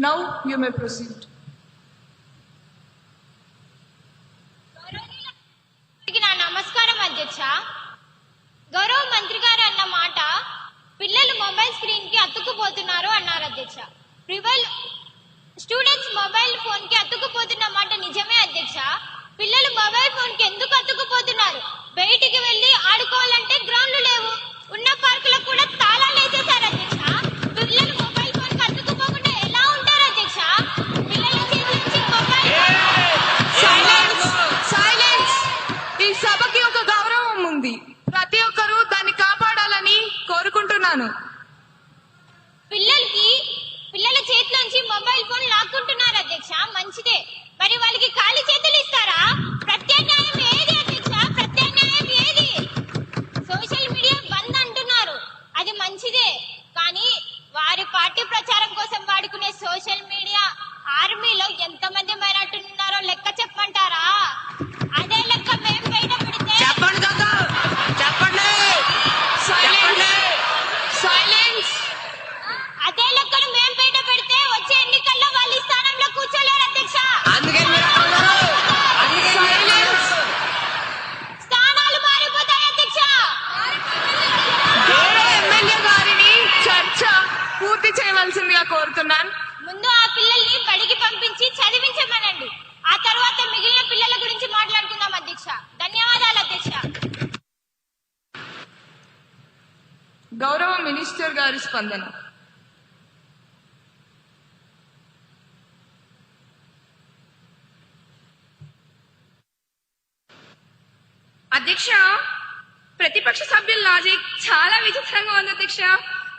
Now you may proceed. నా నమస్కారం అధ్యక్ష. గౌరవ మంత్రి గారు అన్న మాట పిల్లలు మొబైల్ స్క్రీన్కి అతుక్కుపోతున్నారు అన్నారు అధ్యక్ష. ప్రివల్ స్టూడెంట్స్ మొబైల్ ఫోన్కి అతుక్కుపోతున్న మాట నిజమే అధ్యక్ష. పిల్లలు మొబైల్ ఫోన్కి ఎందుకు అతుక్కుపోతున్నారు? బయటికి వెళ్ళి ఆడుకోవాలంటే గ్రౌండ్లు లేవు. ఉన్న పార్కులకు కూడా తాళాలు వేసేశారు అధ్యక్ష పిల్లలు మొబైల్ ఫోన్కి అతుక్కుపోకుండా ఎలా ఉంటారు అధ్యక్ష పిల్లల చేతి నుంచి మొబైల్ సైలెన్స్ సైలెన్స్ ఈ సభకి ఒక గౌరవం ఉంది ప్రతి ఒక్కరూ దాన్ని కాపాడాలని కోరుకుంటున్నాను పిల్లలకి పిల్లల చేతిలోంచి మొబైల్ ఫోన్ లాక్కుంటున్నారు అధ్యక్ష మంచిదే. మరి వాళ్ళకి ఖాళీ చేతులు ఇస్తారా? ప్రత్యామ్నాయం ఏది అధ్యక్ష? ప్రత్యామ్నాయం ఏది? సోషల్ మీడియా బంద్ అంటున్నారు. అది మంచిదే. కానీ వారి పార్టీ ప్రచారం కోసం వాడుకునే సోషల్ మీడియా ఆర్మీలో ఎంతమంది మైనార్టీలు ఉన్నారో లెక్క చెప్పమంటారా అదే లెక్క మేము బయట పెడితే చెప్పండి కాక చెప్పండి సైలెన్స్ సైలెన్స్ అదే లెక్కను మేము బయట పెడితే వచ్చే ఎన్నికల్లో వాళ్ళు ఈ స్థానంలో కూర్చోలేరు అధ్యక్ష అందుకే మీరు అక్కడ ఉన్నారు అందుకే మీరు అక్కడ ఉన్నారు. స్థానాలు మారిపోతాయి అధ్యక్ష గౌరవ ఎమ్మెల్యే గారిని చర్చ పూర్తి చేయవలసిందిగా కోరుతున్నాను ముందు ఆ పిల్లల్ని బడికి పంపించి చదివించమనండి ఆ తర్వాత మిగిలిన పిల్లల గురించి మాట్లాడుకుందాం అధ్యక్ష ధన్యవాదాలు అధ్యక్ష గౌరవ మినిస్టర్ గారి స్పందన. అధ్యక్ష ప్రతిపక్ష సభ్యుల లాజిక్ చాలా విచిత్రంగా ఉంది అధ్యక్ష.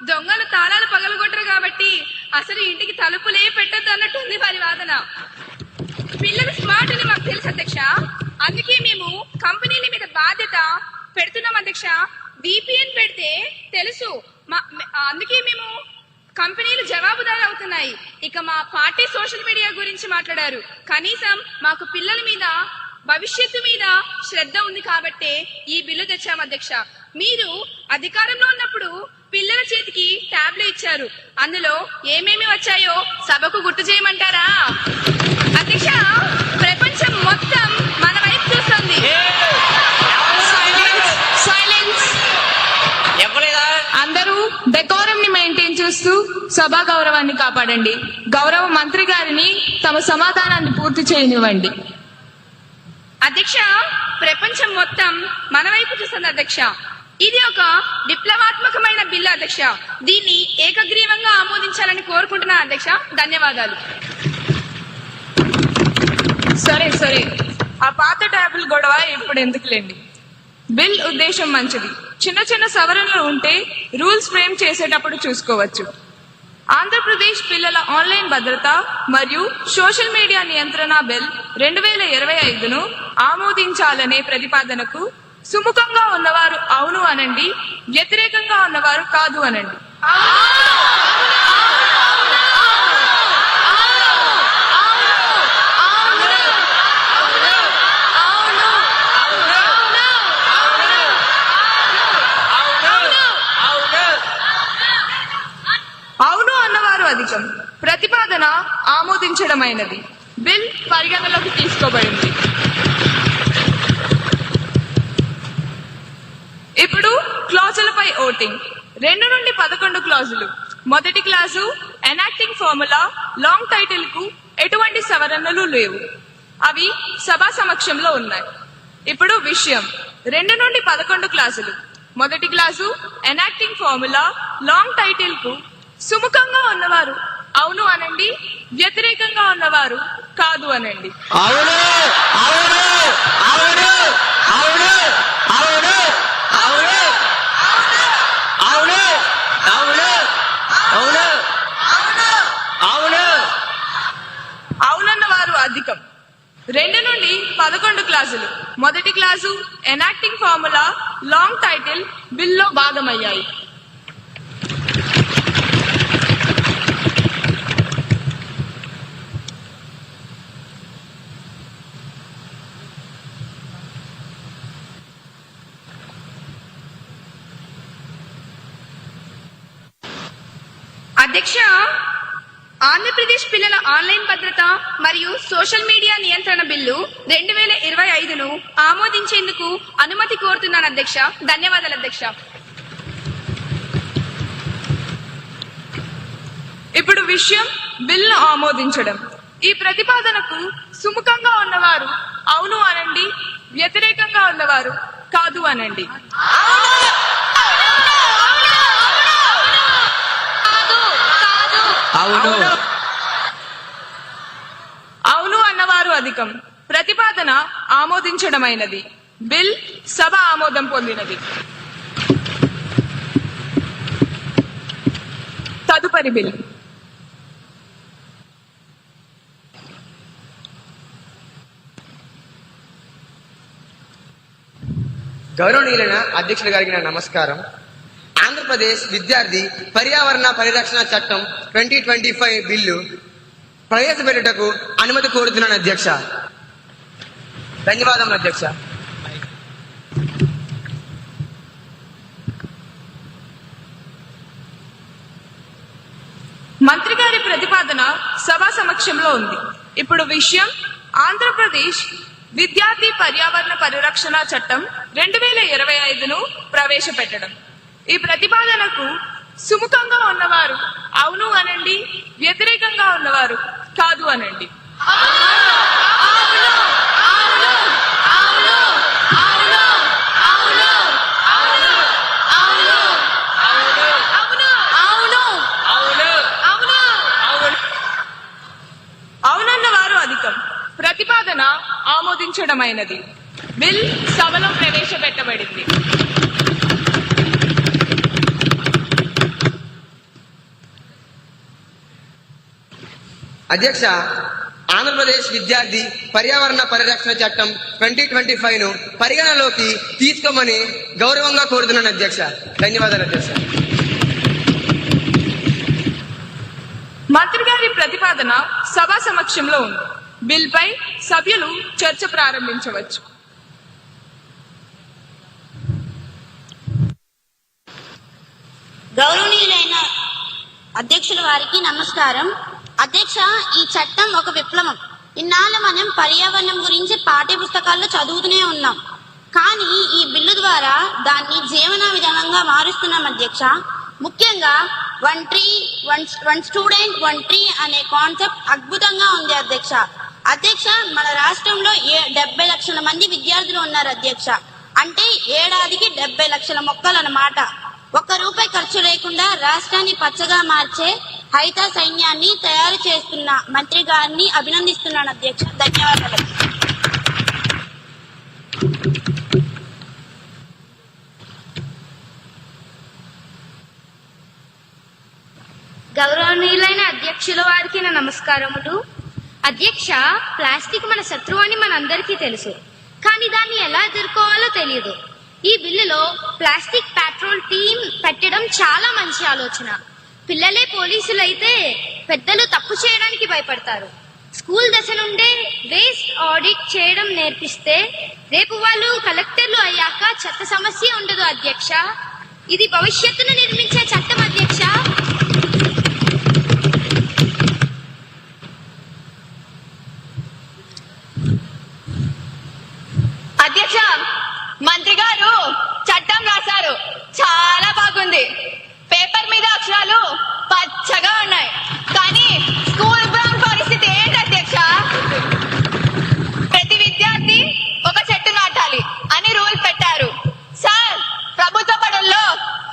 దొంగలు తాళాలు పగలగొట్టరు కాబట్టి అసలు ఇంటికి తలుపులే పెట్టద్దు అన్నట్టుంది వారి వాదన. పిల్లలు స్మార్ట్ అని మాకు తెలుసు అధ్యక్ష. అందుకే మేము కంపెనీల మీద బాధ్యత పెడుతున్నాం అధ్యక్ష. విపిఎన్ పెడితే తెలుసు. మా- అందుకే మేము కంపెనీలు జవాబుదారు అవుతున్నాయి ఇక మా పార్టీ సోషల్ మీడియా గురించి మాట్లాడారు. కనీసం మాకు పిల్లల మీద భవిష్యత్తు మీద శ్రద్ధ ఉంది కాబట్టే ఈ బిల్లు తెచ్చాం అధ్యక్ష. మీరు అధికారంలో ఉన్నప్పుడు పిల్లల చేతికి ట్యాబ్లు ఇచ్చారు. అందులో ఏమేమి వచ్చాయో సభకు గుర్తు చేయమంటారా? అధ్యక్ష ప్రపంచం మొత్తం మన వైపు చూస్తుంది సైలెన్స్ సైలెన్స్ చెప్పలేదా అందరూ డెకోరం ని మెయింటైన్ చేస్తూ సభా గౌరవాన్ని కాపాడండి. గౌరవ మంత్రి గారిని తమ సమాధానాన్ని పూర్తి చేయనివ్వండి. అధ్యక్ష ప్రపంచం మొత్తం మన వైపు చూస్తుంది అధ్యక్ష. ఇది ఒక విప్లవాత్మకమైన బిల్లు అధ్యక్ష. దీన్ని ఏకగ్రీవంగా ఆమోదించాలని కోరుకుంటున్నాను అధ్యక్ష. ధన్యవాదాలు. సరే సరే. ఆ పాత ట్యాబుల్ గొడవ ఇప్పుడు ఎందుకులేండి? బిల్ ఉద్దేశం మంచిది. చిన్న చిన్న సవరణలు ఉంటే రూల్స్ ఫ్రేమ్ చేసేటప్పుడు చూసుకోవచ్చు. ఆంధ్రప్రదేశ్ పిల్లల ఆన్లైన్ భద్రత మరియు సోషల్ మీడియా నియంత్రణ బిల్ రెండు వేల ఇరవై ఐదును ఆమోదించాలనే ప్రతిపాదనకు సుముఖంగా ఉన్నవారు అవును అనండి వ్యతిరేకంగా ఉన్నవారు కాదు అనండి అవును అధికం. ప్రతిపాదన ఆమోదించడమైనది. బిల్ పరిగణలోకి తీసుకోబడింది. ఇప్పుడు క్లాజులపై ఓటింగ్. రెండు నుండి పదకొండు క్లాజులు. మొదటి క్లాజు ఎనాక్టింగ్ ఫార్ములా లాంగ్ టైటిల్కు ఎటువంటి సవరణలు లేవు. అవి సభా సమక్షంలో ఉన్నాయి. ఇప్పుడు విషయం. రెండు నుండి పదకొండు క్లాసులు మొదటి క్లాసు ఎనాక్టింగ్ ఫార్ములా లాంగ్ టైటిల్కు సుముఖంగా ఉన్నవారు. అవును అనండి. వ్యతిరేకంగా ఉన్నవారు కాదు అనండి. అవును అవును అవును అవును అవును అవును అవును అవును అవును అవును. అవునన్న వారు అధికం. రెండు నుండి పదకొండు క్లాసులు. మొదటి class enacting formula long title బిల్లో భాగమయ్యాయి. అధ్యక్ష ఆంధ్రప్రదేశ్ పిల్లల ఆన్లైన్ భద్రత మరియు సోషల్ మీడియా నియంత్రణ బిల్లు రెండు వేల ఇరవై ఐదును ఆమోదించేందుకు అనుమతి కోరుతున్నాను అధ్యక్ష. ధన్యవాదాలు అధ్యక్ష. ఇప్పుడు విషయం బిల్లు ఆమోదించడం. ఈ ప్రతిపాదనకు సుముఖంగా ఉన్నవారు అవును అనండి వ్యతిరేకంగా ఉన్నవారు కాదు అనండి. అవును. అవును. అన్నవారు అధికం. ప్రతిపాదన ఆమోదించడమైనది. బిల్ సభ ఆమోదం పొందినది. తదుపరి బిల్. గౌరవనీయులైన అధ్యక్షుల గారికి నా నమస్కారం. ఆంధ్రప్రదేశ్ విద్యార్థి పర్యావరణ పరిరక్షణ చట్టం ట్వంటీ ట్వంటీ ఫైవ్ బిల్లు ప్రవేశపెట్టుటకు అనుమతి కోరుతున్నాను అధ్యక్ష. ధన్యవాదములు అధ్యక్ష. మంత్రి గారి ప్రతిపాదన సభ సమక్షంలో ఉంది. ఇప్పుడు విషయం ఆంధ్రప్రదేశ్ విద్యార్థి పర్యావరణ పరిరక్షణ చట్టం రెండు వేల ఇరవై ఐదును ప్రవేశపెట్టడం. ఈ ప్రతిపాదనకు సుముఖంగా ఉన్నవారు అవును అనండి వ్యతిరేకంగా ఉన్నవారు కాదు అనండి. అవునన్న వారు అధికం. ప్రతిపాదన ఆమోదించడమైనది. బిల్ సభలో ప్రవేశపెట్టబడింది. అధ్యక్ష ఆంధ్రప్రదేశ్ విద్యార్థి పర్యావరణ పరిరక్షణ చట్టం ట్వంటీ ట్వంటీ ఫైవ్ను పరిగణలోకి తీసుకోమని గౌరవంగా కోరుతున్నాను అధ్యక్ష. ధన్యవాదాలు అధ్యక్ష. మంత్రి గారి ప్రతిపాదన సభ సమక్షంలో ఉంది. బిల్ పై సభ్యులు చర్చ ప్రారంభించవచ్చు. గౌరవనీయులైన అధ్యక్షుల వారికి నమస్కారం. అధ్యక్ష ఈ చట్టం ఒక విప్లవం. ఇన్నాళ్ళు మనం పర్యావరణం గురించి పాఠ్య పుస్తకాల్లో చదువుతూనే ఉన్నాం. కానీ ఈ బిల్లు ద్వారా దాన్ని జీవన విధానంగా మారుస్తున్నాం అధ్యక్ష. ముఖ్యంగా one tree one one student one tree అనే కాన్సెప్ట్ అద్భుతంగా ఉంది అధ్యక్ష. అధ్యక్ష మన రాష్ట్రంలో ఏ డెబ్బై లక్షల మంది విద్యార్థులు ఉన్నారు అధ్యక్ష? అంటే ఏడాదికి డెబ్బై లక్షల మొక్కలు అన్నమాట ఒక్క రూపాయి ఖర్చు లేకుండా రాష్ట్రాన్ని పచ్చగా మార్చే హైత సైన్యాన్ని తయారు చేస్తున్న మంత్రి గారిని అభినందిస్తున్నాను అధ్యక్ష. ధన్యవాదాలు. గౌరవనీయులైన అధ్యక్షుల వారికి నా నమస్కారములు. అధ్యక్ష ప్లాస్టిక్ మన శత్రువు అని మనందరికీ తెలుసు. కానీ దాన్ని ఎలా ఎదుర్కోవాలో తెలియదు ఈ బిల్లులో ప్లాస్టిక్ పెట్రోల్ టీం పెట్టడం చాలా మంచి ఆలోచన. పిల్లలే పోలీసులు అయితే పెద్దలు తప్పు చేయడానికి భయపడతారు. స్కూల్ దశ నుండే వేస్ట్ ఆడిట్ చేయడం నేర్పిస్తే రేపు వాళ్ళు కలెక్టర్లు అయ్యాక చెత్త సమస్య ఉండదు అధ్యక్ష. ఇది భవిష్యత్తును నిర్మించే చట్టం అధ్యక్ష మంత్రి గారు చట్టం రాశారు చాలా బాగుంది పేపర్ మీద అక్షరాలు పచ్చగా ఉన్నాయి కానీ స్కూల్ గ్రౌండ్ పరిస్థితి ఏంటి అధ్యక్ష ప్రతి విద్యార్థి ఒక చెట్టు నాటాలి అని రూల్ పెట్టారు సార్ ప్రభుత్వ బడుల్లో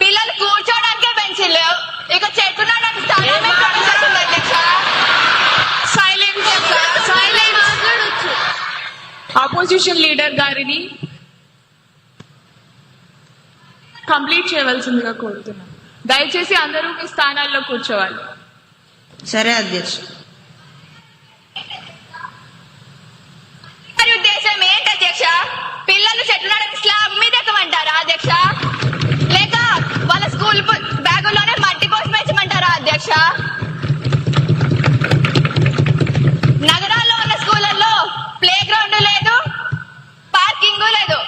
పిల్లలు కూర్చోడానికే బెంచీలు లేవు ఇక చెట్టు నాటడానికి స్థానమే కనిపిస్తుంది అధ్యక్ష సైలెన్స్ సైలెన్స్ ఆపోజిషన్ లీడర్ గారిని కంప్లీట్ చేయవలసిందిగా కోరుతున్నాను. దయచేసి అందరూ మీ స్థానాల్లో కూర్చోవాలి. సరే అధ్యక్ష. ఉద్దేశం ఏంటి అధ్యక్ష? పిల్లలు చెట్లు నాటడానికి స్లాబ్ మీద ఎక్కమంటారా అధ్యక్ష? లేక వాళ్ళ స్కూల్ బ్యాగుల్లోనే మట్టి పోసి పెంచమంటారా అధ్యక్ష? పార్కింగ్ లేదు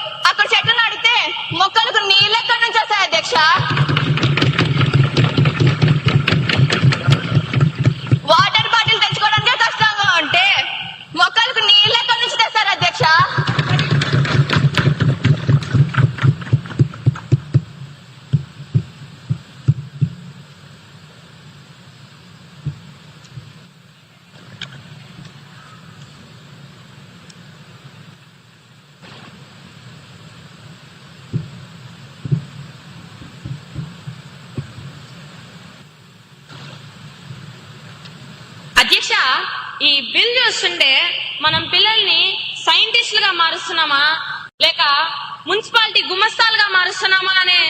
అధ్యక్ష ఈ బిల్ చూస్తుంటే మనం పిల్లల్ని సైంటిస్టులుగా మారుస్తున్నామా? లేక మున్సిపాలిటీ గుమస్తాలుగా మారుస్తున్నామా అనే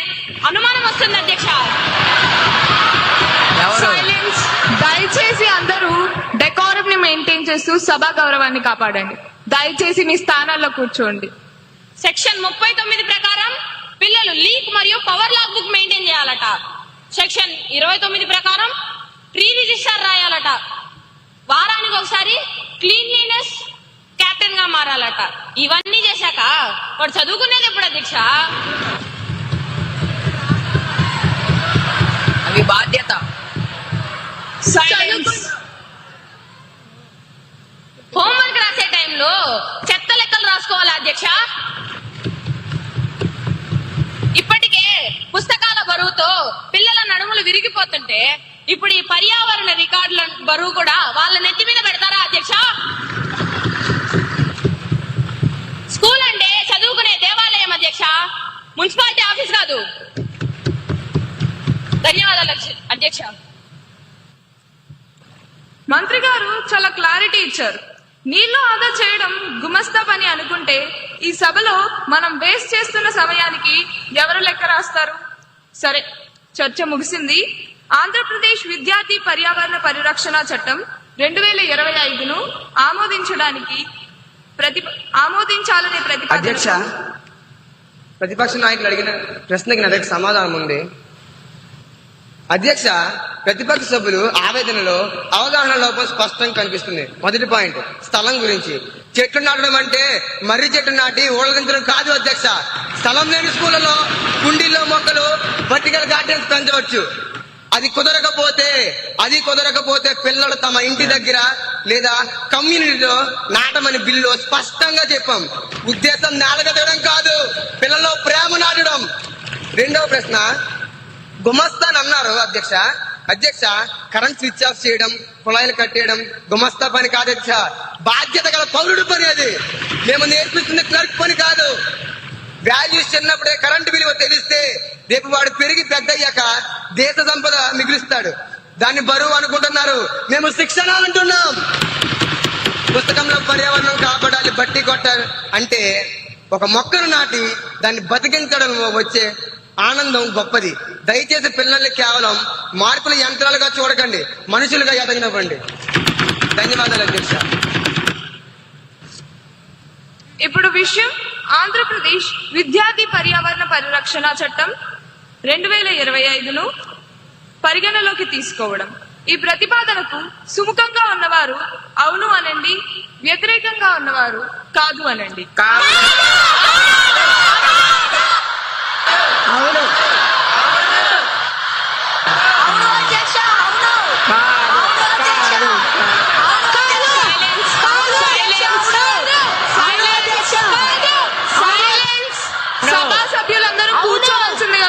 అనుమానం వస్తుంది అధ్యక్ష. సైలెన్స్ దయచేసి అందరూ డెకోరం ని మెయింటైన్ చేస్తూ సభా గౌరవాన్ని కాపాడండి. దయచేసి మీ స్థానాల్లో కూర్చోండి. సెక్షన్ ముప్పై తొమ్మిది ప్రకారం పిల్లలు లీక్ మరియు పవర్ లాగ్ బుక్ మెయింటైన్ చేయాలట. సెక్షన్ ఇరవై తొమ్మిది ప్రకారం ప్రీ రిజిస్టర్ రాయాలట. వారానికి ఒకసారి క్లీన్లీనెస్ కెప్టెన్గా మారాలట. ఇవన్నీ చేశాక వాడు చదువుకునేది ఎప్పుడు అధ్యక్ష అవి బాధ్యత. హోంవర్క్ రాసే టైంలో చెత్త లెక్కలు రాసుకోవాలా అధ్యక్ష ఇప్పటికే పుస్తకాల బరువుతో పిల్లల నడుములు విరిగిపోతుంటే ఇప్పుడు ఈ పర్యావరణ రికార్డుల బరువు కూడా వాళ్ళ నెత్తి మీద పెడతారా అధ్యక్ష? స్కూల్ అంటే చదువుకునే దేవాలయం అధ్యక్ష. మున్సిపాలిటీ ఆఫీస్ కాదు. ధన్యవాదాలు అధ్యక్ష. మంత్రి గారు చాలా క్లారిటీ ఇచ్చారు. నీళ్ళు ఆదా చేయడం గుమస్తా పని అనుకుంటే ఈ సభలో మనం వేస్ట్ చేస్తున్న సమయానికి ఎవరు లెక్క రాస్తారు? సరే చర్చ ముగిసింది. ఆంధ్రప్రదేశ్ విద్యార్థి పర్యావరణ పరిరక్షణ చట్టం రెండు వేల ఇరవై ఐదును ఆమోదించడానికి ప్రతి ఆమోదించాలనే అధ్యక్ష ప్రతిపక్ష నాయకులు అడిగిన ప్రశ్నకి నా దగ్గర సమాధానం ఉంది. అధ్యక్ష ప్రతిపక్ష సభ్యులు ఆవేదనలో అవగాహన లోపం స్పష్టంగా కనిపిస్తుంది. మొదటి పాయింట్ స్థలం గురించి. చెట్లు నాటడం అంటే మర్రి చెట్టు నాటి ఊళ్ళగించడం కాదు అధ్యక్ష. స్థలం లేని స్కూళ్ళలో కుండీల్లో మొక్కలు వర్టికల్ గార్డెన్స్ పెంచవచ్చు. అది కుదరకపోతే అది కుదరకపోతే పిల్లలు తమ ఇంటి దగ్గర లేదా కమ్యూనిటీలో నాటమని బిల్లు స్పష్టంగా చెప్పాం. ఉద్దేశం నేలగదడం కాదు పిల్లల్లో ప్రేమ నాటడం. రెండవ ప్రశ్న గుమస్తాన్ అన్నారు అధ్యక్ష. అధ్యక్ష కరెంట్ స్విచ్ ఆఫ్ చేయడం కుళాయిలు కట్టేయడం గుమస్తా పని కాదు అధ్యక్ష. బాధ్యత గల పౌరుడు పని అది. మేము నేర్పిస్తున్న క్లర్క్ పని కాదు. వాల్యూస్ చిన్నప్పుడే కరెంటు విలువ తెలిస్తే రేపు వాడు పెరిగి పెద్ద దేశ సంపద మిగులుస్తాడు. దాన్ని బరువు అనుకుంటున్నారు. మేము శిక్షణ అంటున్నాం. పుస్తకంలో పర్యావరణం కాపాడాలి బట్టి కొట్టాలి అంటే ఒక మొక్కను నాటి దాన్ని బతికించడం వచ్చే ఆనందం గొప్పది. దయచేసి పిల్లల్ని కేవలం మార్పుల యంత్రాలుగా చూడకండి. మనుషులుగా ఎదగినవ్వండి. ధన్యవాదాలు అధ్యక్ష. ఇప్పుడు విషయం ఆంధ్రప్రదేశ్ విద్యార్థి పర్యావరణ పరిరక్షణ చట్టం రెండు వేల ఇరవై ఐదును పరిగణలోకి తీసుకోవడం. ఈ ప్రతిపాదనకు సుముఖంగా ఉన్నవారు అవును అనండి వ్యతిరేకంగా ఉన్నవారు కాదు అనండి అవును అవును అధ్యక్ష అవును కాదు కాదు సభా సభ్యులందరూ కూర్చోవలసిందిగా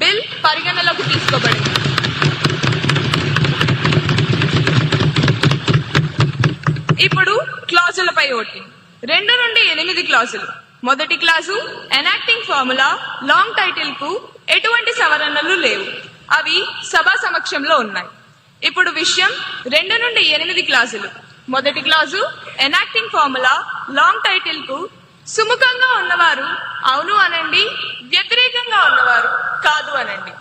బిల్ పరిగణలోకి తీసుకోబడింది. ఇప్పుడు క్లాజులపై ఓటింగ్ రెండు నుండి ఎనిమిది క్లాజులు మొదటి క్లాజు ఎనాక్టింగ్ ఫార్ములా లాంగ్ టైటిల్కు ఎటువంటి సవరణలు లేవు. అవి సభా సమక్షంలో ఉన్నాయి. ఇప్పుడు విషయం రెండు నుండి ఎనిమిది క్లాజులు మొదటి క్లాజు ఎనాక్టింగ్ ఫార్ములా లాంగ్ టైటిల్కు సుముఖంగా ఉన్నవారు అవును అనండి వ్యతిరేకంగా ఉన్నవారు కాదు అనండి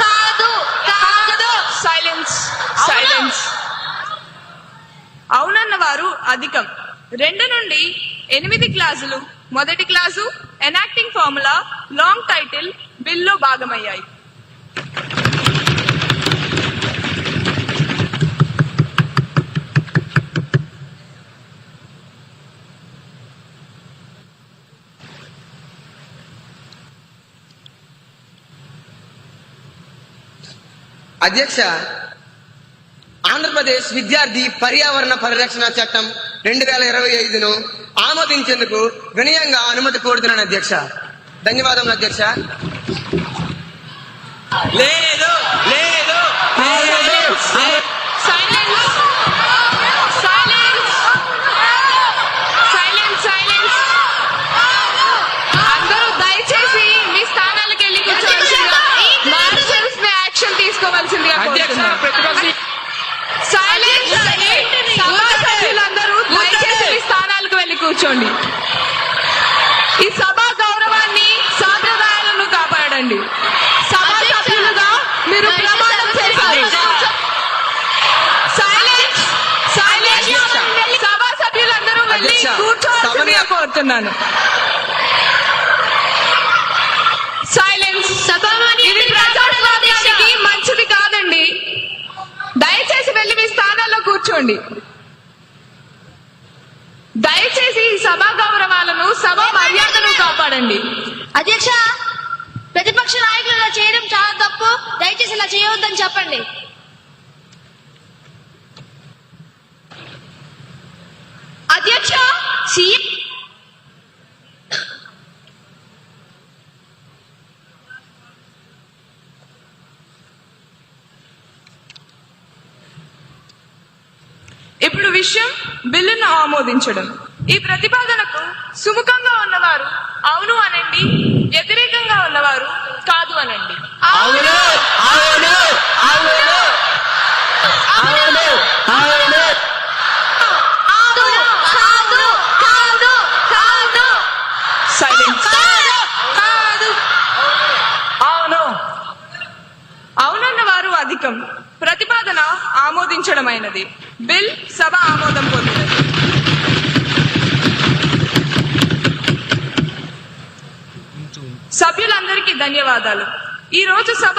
కాదు కాదు కాదు సైలెన్స్ సైలెన్స్ అవునన్న వారు అధికం రెండు నుండి క్లాసులు. మొదటి class enacting formula long title బిల్లో భాగమయ్యాయి. అధ్యక్ష ఆంధ్రప్రదేశ్ విద్యార్థి పర్యావరణ పరిరక్షణ చట్టం రెండు వేల ఇరవై ఐదును ఆమోదించేందుకు వినయంగా అనుమతి కోరుతున్నాను అధ్యక్ష. ధన్యవాదములు అధ్యక్ష. లేదు లేదు సైలెన్స్ సైలెన్స్ సైలెన్స్ అందరూ దయచేసి మీ స్థానాలకు వెళ్ళి కూర్చోవలసిందిగా మార్షల్స్ని యాక్షన్ తీసుకోవాల్సిందిగా అధ్యక్ష కోరుతున్నాను. ప్రతిపక్ష సైలెన్స్ సభా సభ్యులందరూ దయచేసి మీ స్థానాలకు వెళ్ళి కూర్చోండి. ఈ సభా గౌరవాన్ని సాంప్రదాయాలను కాపాడండి. సభా సభ్యులుగా మీరు ప్రమాణం చేశారు. సైలెన్స్ సైలెన్స్ సభా సభ్యులందరూ వెళ్ళి కూర్చోవాల్సిందిగా కోరుతున్నాను. సైలెన్స్ ఇది ప్రజాస్వామ్యానికి మంచిది కాదండి. దయచేసి వెళ్ళి మీ స్థానాల్లో కూర్చోండి. దయచేసి ఈ సభా గౌరవాలను సభా మర్యాదను కాపాడండి. అధ్యక్ష ప్రతిపక్ష నాయకులు ఇలా చేయడం చాలా తప్పు. దయచేసి ఇలా చేయవద్దని చెప్పండి. అధ్యక్ష సీఎం ఇప్పుడు విషయం బిల్లును ఆమోదించడం. ఈ ప్రతిపాదనకు సుముఖంగా ఉన్నవారు అవును అనండి వ్యతిరేకంగా ఉన్నవారు కాదు అనండి. అవును అవును అవును అవును అవును. కాదు కాదు కాదు సైలెన్స్ కాదు. అవును. అవునన్న వారు అధికం. ప్రతిపాదన ఆమోదించడమైనది. బిల్ ధన్యవాదాలు. ఈ రోజు సభ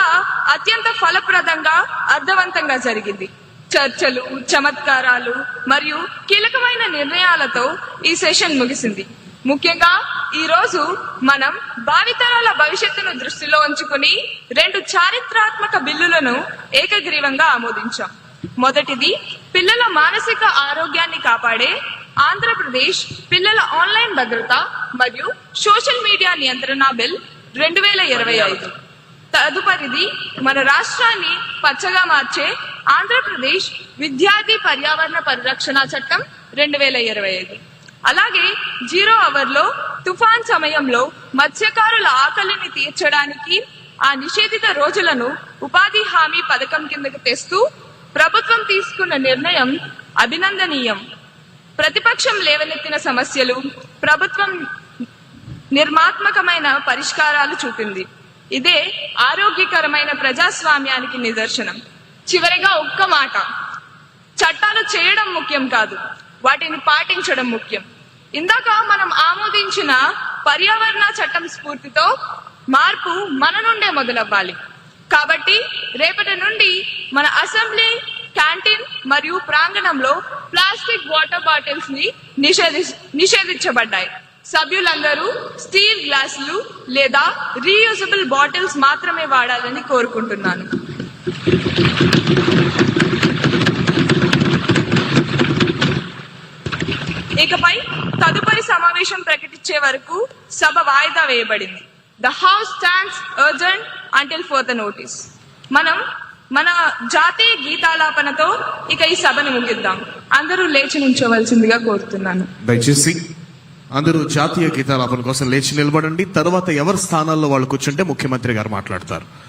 అత్యంత ఫలప్రదంగా అర్థవంతంగా జరిగింది. చర్చలు చమత్కారాలు మరియు కీలకమైన నిర్ణయాలతో ఈ సెషన్ ముగిసింది. ముఖ్యంగా ఈ రోజు మనం భావితరాల భవిష్యత్తును దృష్టిలో ఉంచుకుని రెండు చారిత్రాత్మక బిల్లులను ఏకగ్రీవంగా ఆమోదించాం. మొదటిది పిల్లల మానసిక ఆరోగ్యాన్ని కాపాడే ఆంధ్రప్రదేశ్ పిల్లల ఆన్లైన్ భద్రత మరియు సోషల్ మీడియా నియంత్రణ బిల్ రెండు వేల ఇరవై ఐదు. తదుపరిది మన రాష్ట్రాన్ని పచ్చగా మార్చే ఆంధ్రప్రదేశ్ విద్యార్థి పర్యావరణ పరిరక్షణ చట్టం రెండు వేల ఇరవై ఐదు. అలాగే జీరో అవర్లో తుఫాన్ సమయంలో మత్స్యకారుల ఆకలిని తీర్చడానికి ఆ నిషేధిత రోజులను ఉపాధి హామీ పథకం కిందకు తెస్తూ ప్రభుత్వం తీసుకున్న నిర్ణయం అభినందనీయం. ప్రతిపక్షం లేవనెత్తిన సమస్యలు ప్రభుత్వం నిర్మాత్మకమైన పరిష్కారాలు చూపింది. ఇదే ఆరోగ్యకరమైన ప్రజాస్వామ్యానికి నిదర్శనం. చివరిగా ఒక్క మాట. చట్టాలు చేయడం ముఖ్యం కాదు. వాటిని పాటించడం ముఖ్యం. ఇందాక మనం ఆమోదించిన పర్యావరణ చట్టం స్ఫూర్తితో మార్పు మన నుండే మొదలవ్వాలి. కాబట్టి రేపటి నుండి మన అసెంబ్లీ క్యాంటీన్ మరియు ప్రాంగణంలో ప్లాస్టిక్ వాటర్ బాటిల్స్ని నిషేధి నిషేధించబడ్డాయి. సభ్యులందరూ స్టీల్ గ్లాసులు లేదా రీయూజబుల్ బాటిల్స్ మాత్రమే వాడాలని కోరుకుంటున్నాను. ఇకపై తదుపరి సమావేశం ప్రకటించే వరకు సభ వాయిదా వేయబడింది. The house stands adjourned until further notice మనం మన జాతీయ గీతాలాపనతో ఇక ఈ సభను ముగిద్దాం. అందరూ లేచి నుంచోవలసిందిగా కోరుతున్నాను. దయచేసి అందరూ జాతీయ గీతాలాపన కోసం లేచి నిలబడండి. తర్వాత ఎవరి స్థానాల్లో వాళ్ళు కూర్చుంటే ముఖ్యమంత్రి గారు మాట్లాడతారు.